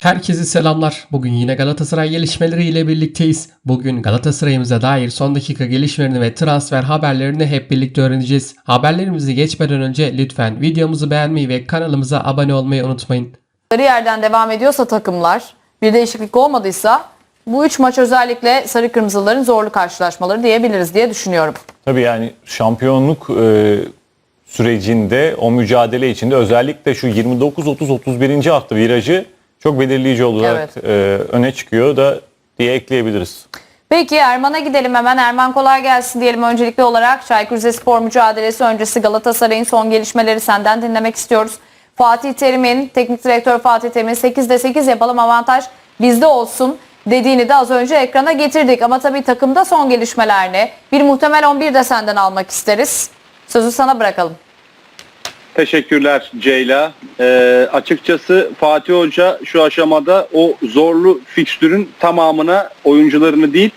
Herkese selamlar. Bugün yine Galatasaray gelişmeleriyle birlikteyiz. Bugün Galatasaray'ımıza dair son dakika gelişmelerini ve transfer haberlerini hep birlikte öğreneceğiz. Haberlerimizi geçmeden önce lütfen videomuzu beğenmeyi ve kanalımıza abone olmayı unutmayın. Sarı yerden devam ediyorsa takımlar, bir değişiklik olmadıysa bu üç maç özellikle sarı kırmızıların zorlu karşılaşmaları diyebiliriz diye düşünüyorum. Tabii yani şampiyonluk e, sürecinde o mücadele içinde özellikle şu 29-30-31. hafta virajı çok belirleyici olarak Evet. e, öne çıkıyor da diye ekleyebiliriz. Peki Erman'a gidelim hemen. Erman kolay gelsin diyelim öncelikli olarak. Çaykur Rizespor mücadelesi öncesi Galatasaray'ın son gelişmeleri senden dinlemek istiyoruz. Fatih Terim'in, teknik direktör Fatih Terim'in 8'de 8 yapalım avantaj bizde olsun dediğini de az önce ekrana getirdik. Ama tabii takımda son gelişmeler ne? Bir muhtemel 11 de senden almak isteriz. Sözü sana bırakalım. Teşekkürler Ceyla. Ee, açıkçası Fatih Hoca şu aşamada o zorlu fikstürün tamamına oyuncularını değil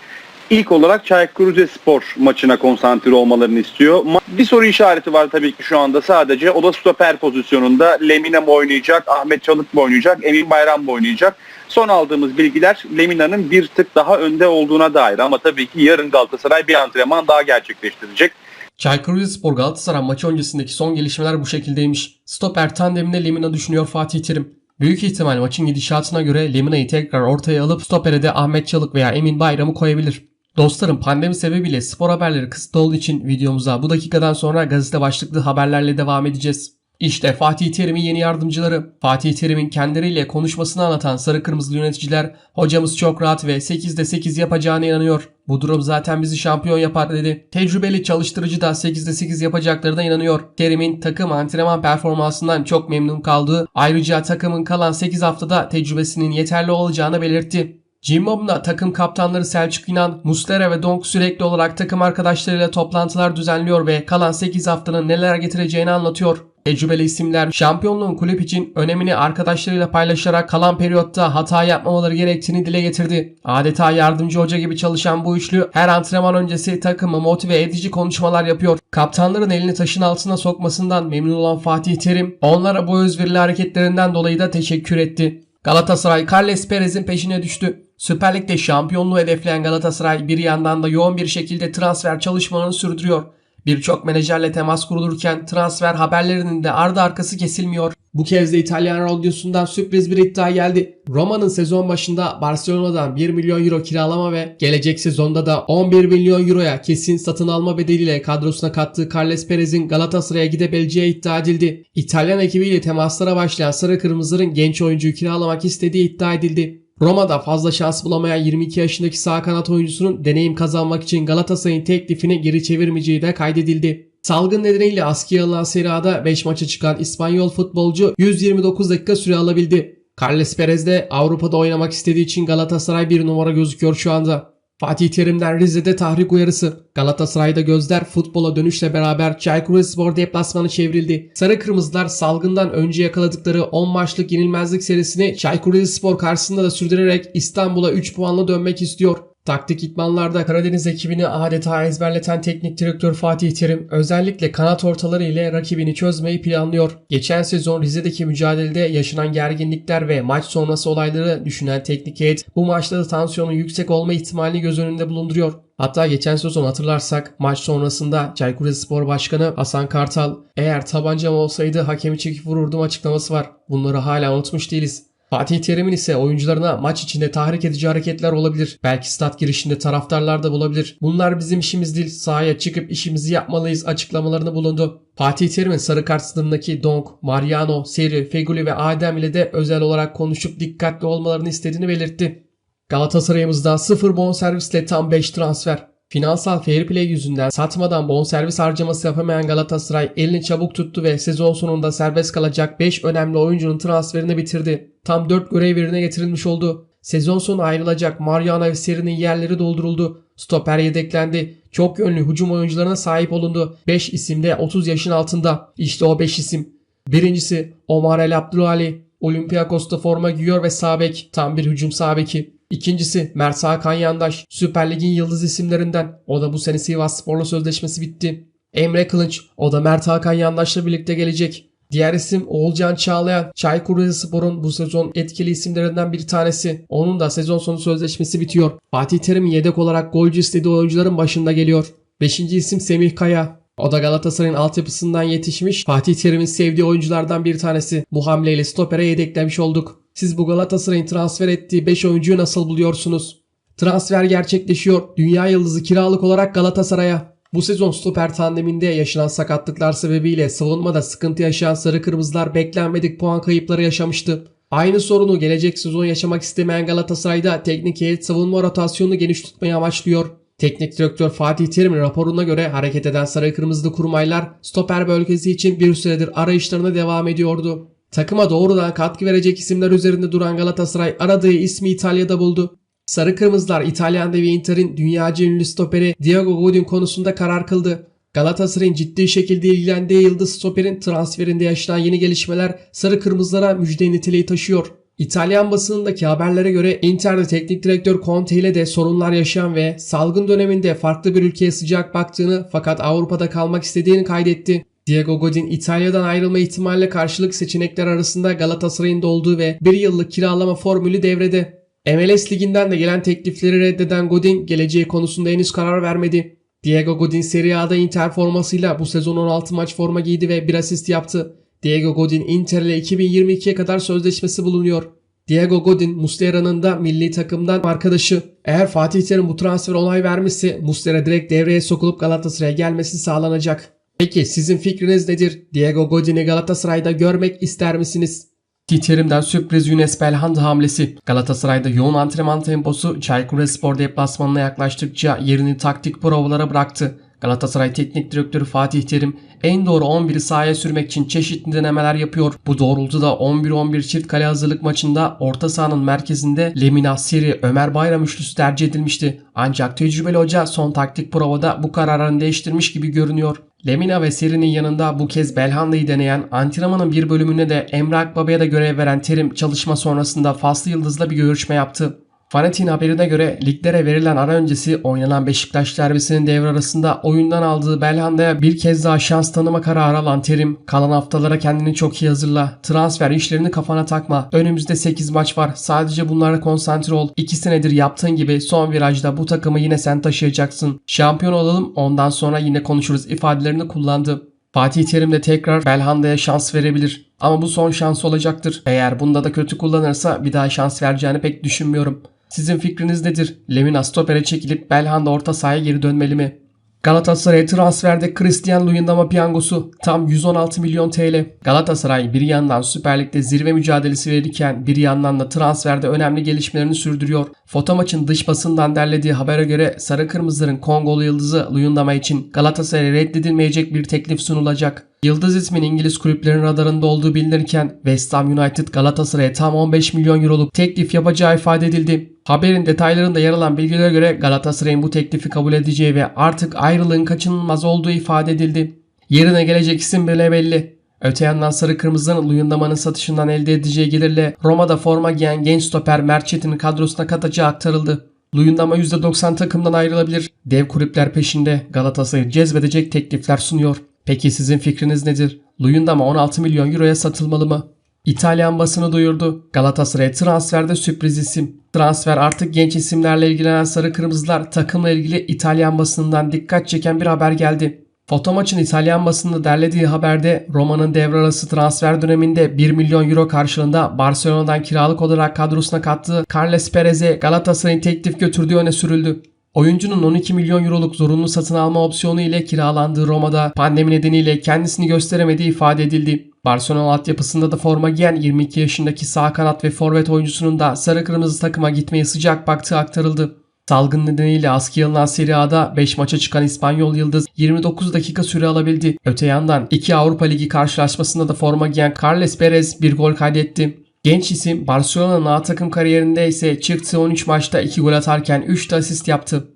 ilk olarak Çaykur Rizespor maçına konsantre olmalarını istiyor. Bir soru işareti var tabii ki şu anda sadece. O da stoper pozisyonunda. Lemina mı oynayacak, Ahmet Çalık mı oynayacak, Emin Bayram mı oynayacak? Son aldığımız bilgiler Lemina'nın bir tık daha önde olduğuna dair. Ama tabii ki yarın Galatasaray bir antrenman daha gerçekleştirecek. Çaykur Rizespor Galatasaray maçı öncesindeki son gelişmeler bu şekildeymiş. Stoper tandemine Lemina düşünüyor Fatih Terim. Büyük ihtimal maçın gidişatına göre Lemina'yı tekrar ortaya alıp stopere de Ahmet Çalık veya Emin Bayram'ı koyabilir. Dostlarım pandemi sebebiyle spor haberleri kısıtlı olduğu için videomuza bu dakikadan sonra gazete başlıklı haberlerle devam edeceğiz. İşte Fatih Terim'in yeni yardımcıları. Fatih Terim'in kendileriyle konuşmasını anlatan sarı kırmızılı yöneticiler hocamız çok rahat ve 8'de 8 yapacağına inanıyor. Bu durum zaten bizi şampiyon yapar dedi. Tecrübeli çalıştırıcı da 8'de 8 yapacaklarına inanıyor. Terim'in takım antrenman performansından çok memnun kaldığı ayrıca takımın kalan 8 haftada tecrübesinin yeterli olacağını belirtti. Cimbom'da takım kaptanları Selçuk İnan, Muslera ve Donk sürekli olarak takım arkadaşlarıyla toplantılar düzenliyor ve kalan 8 haftanın neler getireceğini anlatıyor. Tecrübeli isimler şampiyonluğun kulüp için önemini arkadaşlarıyla paylaşarak kalan periyotta hata yapmamaları gerektiğini dile getirdi. Adeta yardımcı hoca gibi çalışan bu üçlü her antrenman öncesi takımı motive edici konuşmalar yapıyor. Kaptanların elini taşın altına sokmasından memnun olan Fatih Terim onlara bu özverili hareketlerinden dolayı da teşekkür etti. Galatasaray Carles Perez'in peşine düştü. Süper Lig'de şampiyonluğu hedefleyen Galatasaray bir yandan da yoğun bir şekilde transfer çalışmalarını sürdürüyor. Birçok menajerle temas kurulurken transfer haberlerinin de ardı arkası kesilmiyor. Bu kez de İtalyan radyosundan sürpriz bir iddia geldi. Roma'nın sezon başında Barcelona'dan 1 milyon euro kiralama ve gelecek sezonda da 11 milyon euroya kesin satın alma bedeliyle kadrosuna kattığı Carles Perez'in Galatasaray'a gidebileceği iddia edildi. İtalyan ekibiyle temaslara başlayan Sarı Kırmızıların genç oyuncuyu kiralamak istediği iddia edildi. Roma'da fazla şans bulamayan 22 yaşındaki sağ kanat oyuncusunun deneyim kazanmak için Galatasaray'ın teklifini geri çevirmeyeceği de kaydedildi. Salgın nedeniyle askıya alınan Serie A'da 5 maça çıkan İspanyol futbolcu 129 dakika süre alabildi. Carles Perez de Avrupa'da oynamak istediği için Galatasaray bir numara gözüküyor şu anda. Fatih Terim'den Rize'de tahrik uyarısı. Galatasaray'da gözler futbola dönüşle beraber Çaykur Rizespor deplasmanı çevrildi. Sarı Kırmızılar salgından önce yakaladıkları 10 maçlık yenilmezlik serisini Çaykur Rizespor karşısında da sürdürerek İstanbul'a 3 puanla dönmek istiyor. Taktik idmanlarda Karadeniz ekibini adeta ezberleten teknik direktör Fatih Terim özellikle kanat ortaları ile rakibini çözmeyi planlıyor. Geçen sezon Rize'deki mücadelede yaşanan gerginlikler ve maç sonrası olayları düşünen teknik heyet bu maçta da tansiyonun yüksek olma ihtimalini göz önünde bulunduruyor. Hatta geçen sezon hatırlarsak maç sonrasında Çaykur Rizespor Başkanı Hasan Kartal eğer tabancam olsaydı hakemi çekip vururdum açıklaması var. Bunları hala unutmuş değiliz. Fatih Terim'in ise oyuncularına maç içinde tahrik edici hareketler olabilir. Belki stat girişinde taraftarlar da bulabilir. Bunlar bizim işimiz değil. Sahaya çıkıp işimizi yapmalıyız açıklamalarını bulundu. Fatih Terim'in sarı kart sınırındaki Donk, Mariano, Seri, Feguli ve Adem ile de özel olarak konuşup dikkatli olmalarını istediğini belirtti. Galatasaray'ımızda 0 bonservisle tam 5 transfer. Finansal fair play yüzünden satmadan bonservis harcaması yapamayan Galatasaray elini çabuk tuttu ve sezon sonunda serbest kalacak 5 önemli oyuncunun transferini bitirdi. Tam 4 görev yerine getirilmiş oldu. Sezon sonu ayrılacak Mariano ve Seri'nin yerleri dolduruldu. Stoper yedeklendi. Çok yönlü hücum oyuncularına sahip olundu. 5 isim de 30 yaşın altında. İşte o 5 isim. Birincisi Omar El Abdülali. Olympiakos'ta forma giyiyor ve sağ bek. Tam bir hücum sağ beki. İkincisi Mert Hakan Yandaş. Süper Lig'in yıldız isimlerinden. O da bu sene Sivas Spor'la sözleşmesi bitti. Emre Kılınç. O da Mert Hakan Yandaş'la birlikte gelecek. Diğer isim Oğulcan Çağlayan. Çaykur Rizespor'un bu sezon etkili isimlerinden bir tanesi. Onun da sezon sonu sözleşmesi bitiyor. Fatih Terim yedek olarak golcü istediği oyuncuların başında geliyor. Beşinci isim Semih Kaya. O da Galatasaray'ın altyapısından yetişmiş Fatih Terim'in sevdiği oyunculardan bir tanesi. Bu hamleyle stopere yedeklemiş olduk. Siz bu Galatasaray'ın transfer ettiği 5 oyuncuyu nasıl buluyorsunuz? Transfer gerçekleşiyor. Dünya yıldızı kiralık olarak Galatasaray'a. Bu sezon stoper tandeminde yaşanan sakatlıklar sebebiyle savunmada sıkıntı yaşayan sarı kırmızılar beklenmedik puan kayıpları yaşamıştı. Aynı sorunu gelecek sezon yaşamak istemeyen Galatasaray'da teknik heyet savunma rotasyonunu geniş tutmayı amaçlıyor. Teknik direktör Fatih Terim'in raporuna göre hareket eden sarı kırmızılı kurmaylar stoper bölgesi için bir süredir arayışlarına devam ediyordu. Takıma doğrudan katkı verecek isimler üzerinde duran Galatasaray aradığı ismi İtalya'da buldu. Sarı Kırmızılar İtalyan devi Inter'in dünyaca ünlü stoperi Diego Godin konusunda karar kıldı. Galatasaray'ın ciddi şekilde ilgilendiği yıldız stoperin transferinde yaşanan yeni gelişmeler Sarı Kırmızılara müjde niteliği taşıyor. İtalyan basınındaki haberlere göre Inter'de teknik direktör Conte ile de sorunlar yaşayan ve salgın döneminde farklı bir ülkeye sıcak baktığını fakat Avrupa'da kalmak istediğini kaydetti. Diego Godin İtalya'dan ayrılma ihtimalle karşılık seçenekler arasında Galatasaray'ın da olduğu ve bir yıllık kiralama formülü devrede. MLS liginden de gelen teklifleri reddeden Godin geleceği konusunda henüz karar vermedi. Diego Godin Serie A'da Inter formasıyla bu sezon 16 maç forma giydi ve bir asist yaptı. Diego Godin Inter ile 2022'ye kadar sözleşmesi bulunuyor. Diego Godin Muslera'nın da milli takımdan arkadaşı. Eğer Fatih Terim bu transfer onay vermişse Muslera direkt devreye sokulup Galatasaray'a gelmesi sağlanacak. Peki sizin fikriniz nedir? Diego Godin'i Galatasaray'da görmek ister misiniz? Terim'den sürpriz Yunus Belhanda hamlesi. Galatasaray'da yoğun antrenman temposu Çaykur Rizespor deplasmanına yaklaştıkça yerini taktik provalara bıraktı. Galatasaray Teknik Direktörü Fatih Terim en doğru 11'i sahaya sürmek için çeşitli denemeler yapıyor. Bu doğrultuda 11-11 çift kale hazırlık maçında orta sahanın merkezinde Lemina, Siri, Ömer Bayram üçlüsü tercih edilmişti. Ancak tecrübeli hoca son taktik provada bu kararını değiştirmiş gibi görünüyor. Lemina ve Siri'nin yanında bu kez Belhanda'yı deneyen antrenmanın bir bölümünde de Emre Akbaba'ya da görev veren Terim çalışma sonrasında Faslı Yıldız'la bir görüşme yaptı. Fanatik'in haberine göre liglere verilen ara öncesi oynanan Beşiktaş derbisinin devre arasında oyundan aldığı Belhanda'ya bir kez daha şans tanıma kararı alan Terim, kalan haftalara kendini çok iyi hazırla, transfer işlerini kafana takma, önümüzde 8 maç var, sadece bunlara konsantre ol, 2 senedir yaptığın gibi son virajda bu takımı yine sen taşıyacaksın, şampiyon olalım ondan sonra yine konuşuruz ifadelerini kullandı. Fatih Terim de tekrar Belhanda'ya şans verebilir. Ama bu son şans olacaktır. Eğer bunda da kötü kullanırsa bir daha şans vereceğini pek düşünmüyorum. Sizin fikriniz nedir? Lemina stopere çekilip Belhanda orta sahaya geri dönmeli mi? Galatasaray transferde Christian Luyendama piyangosu tam 116 milyon TL. Galatasaray bir yandan Süper Lig'de zirve mücadelesi verirken bir yandan da transferde önemli gelişmelerini sürdürüyor. Foto maçın dış basından derlediği habere göre Sarı Kırmızıların Kongolu yıldızı Luyendama için Galatasaray'a reddedilmeyecek bir teklif sunulacak. Yıldız ismin İngiliz kulüplerin radarında olduğu bilinirken West Ham United Galatasaray'a tam 15 milyon euroluk teklif yapacağı ifade edildi. Haberin detaylarında yer alan bilgilere göre Galatasaray'ın bu teklifi kabul edeceği ve artık ayrılığın kaçınılmaz olduğu ifade edildi. Yerine gelecek isim bile belli. Öte yandan Sarı Kırmızı'nın Luyendama'nın satışından elde edeceği gelirle Roma'da forma giyen genç stoper Mert Çetin'in kadrosuna katacağı aktarıldı. Luyendama %90 takımdan ayrılabilir. Dev kulüpler peşinde Galatasaray'ı cezbedecek teklifler sunuyor. Peki sizin fikriniz nedir? Luyendama 16 milyon euroya satılmalı mı? İtalyan basını duyurdu. Galatasaray transferde sürpriz isim. Transfer artık genç isimlerle ilgilenen Sarı Kırmızılar takımla ilgili İtalyan basınından dikkat çeken bir haber geldi. Foto maçın İtalyan basında derlediği haberde Roma'nın devre arası transfer döneminde 1 milyon euro karşılığında Barcelona'dan kiralık olarak kadrosuna kattığı Carles Perez'e Galatasaray'ın teklif götürdüğü öne sürüldü. Oyuncunun 12 milyon euroluk zorunlu satın alma opsiyonu ile kiralandığı Roma'da pandemi nedeniyle kendisini gösteremediği ifade edildi. Barcelona altyapısında da forma giyen 22 yaşındaki sağ kanat ve forvet oyuncusunun da sarı kırmızı takıma gitmeye sıcak baktığı aktarıldı. Salgın nedeniyle askıya alınan Serie A'da 5 maça çıkan İspanyol Yıldız 29 dakika süre alabildi. Öte yandan 2 Avrupa Ligi karşılaşmasında da forma giyen Carles Perez bir gol kaydetti. Genç isim Barcelona'nın A takım kariyerinde ise çıktığı 13 maçta 2 gol atarken 3 de asist yaptı.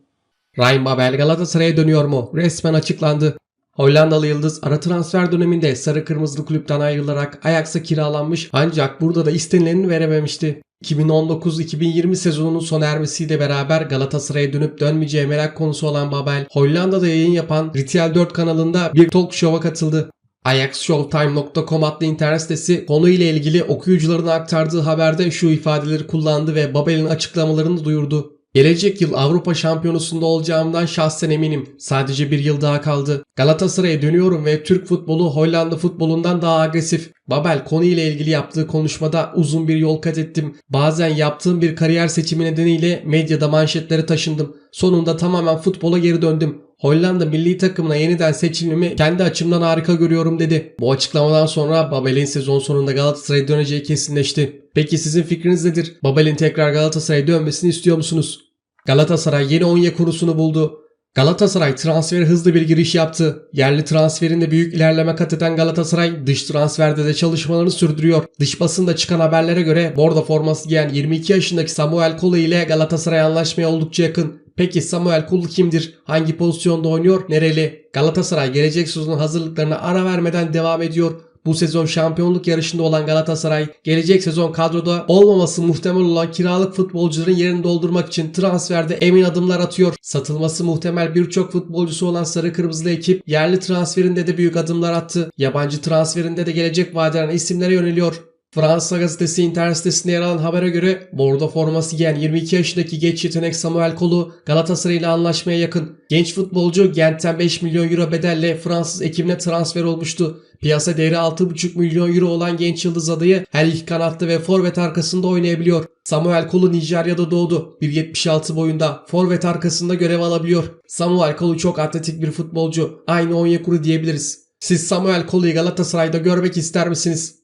Ryan Babel Galatasaray'a dönüyor mu? Resmen açıklandı. Hollandalı Yıldız ara transfer döneminde sarı kırmızılı kulüpten ayrılarak Ajax'a kiralanmış ancak burada da istenileni verememişti. 2019-2020 sezonunun sona ermesiyle beraber Galatasaray'a dönüp dönmeyeceği merak konusu olan Babel, Hollanda'da yayın yapan RTL 4 kanalında bir talk show'a katıldı. AjaxShowtime.com adlı internet sitesi konuyla ilgili okuyucuların aktardığı haberde şu ifadeleri kullandı ve Babel'in açıklamalarını duyurdu. Gelecek yıl Avrupa Şampiyonası'nda olacağımdan şahsen eminim. Sadece bir yıl daha kaldı. Galatasaray'a dönüyorum ve Türk futbolu Hollanda futbolundan daha agresif. Babel konuyla ilgili yaptığı konuşmada uzun bir yol kat ettim. Bazen yaptığım bir kariyer seçimi nedeniyle medyada manşetlere taşındım. Sonunda tamamen futbola geri döndüm. Hollanda milli takımına yeniden seçilmemi kendi açımdan harika görüyorum dedi. Bu açıklamadan sonra Babel'in sezon sonunda Galatasaray'a döneceği kesinleşti. Peki sizin fikriniz nedir? Babel'in tekrar Galatasaray'a dönmesini istiyor musunuz? Galatasaray yeni Onyekuru'sunu buldu. Galatasaray transferi hızlı bir giriş yaptı. Yerli transferinde büyük ilerleme kat eden Galatasaray dış transferde de çalışmalarını sürdürüyor. Dış basında çıkan haberlere göre bordo forması giyen 22 yaşındaki Samuel Kolu ile Galatasaray anlaşmaya oldukça yakın. Peki Samuel Kulu kimdir? Hangi pozisyonda oynuyor? Nereli? Galatasaray gelecek sezonun hazırlıklarına ara vermeden devam ediyor. Bu sezon şampiyonluk yarışında olan Galatasaray gelecek sezon kadroda olmaması muhtemel olan kiralık futbolcuların yerini doldurmak için transferde emin adımlar atıyor. Satılması muhtemel birçok futbolcusu olan Sarı Kırmızılı ekip yerli transferinde de büyük adımlar attı. Yabancı transferinde de gelecek vadeden isimlere yöneliyor. Fransa gazetesi internet sitesinde yer alan habere göre bordo forması giyen 22 yaşındaki genç yetenek Samuel Kolu Galatasaray ile anlaşmaya yakın. Genç futbolcu Gent'ten 5 milyon euro bedelle Fransız ekibine transfer olmuştu. Piyasa değeri 6,5 milyon euro olan genç yıldız adayı her iki kanatta ve forvet arkasında oynayabiliyor. Samuel Kolu Nijerya'da doğdu. 1.76 boyunda forvet arkasında görev alabiliyor. Samuel Kolu çok atletik bir futbolcu. Aynı Onyekuru diyebiliriz. Siz Samuel Kolu'yu Galatasaray'da görmek ister misiniz?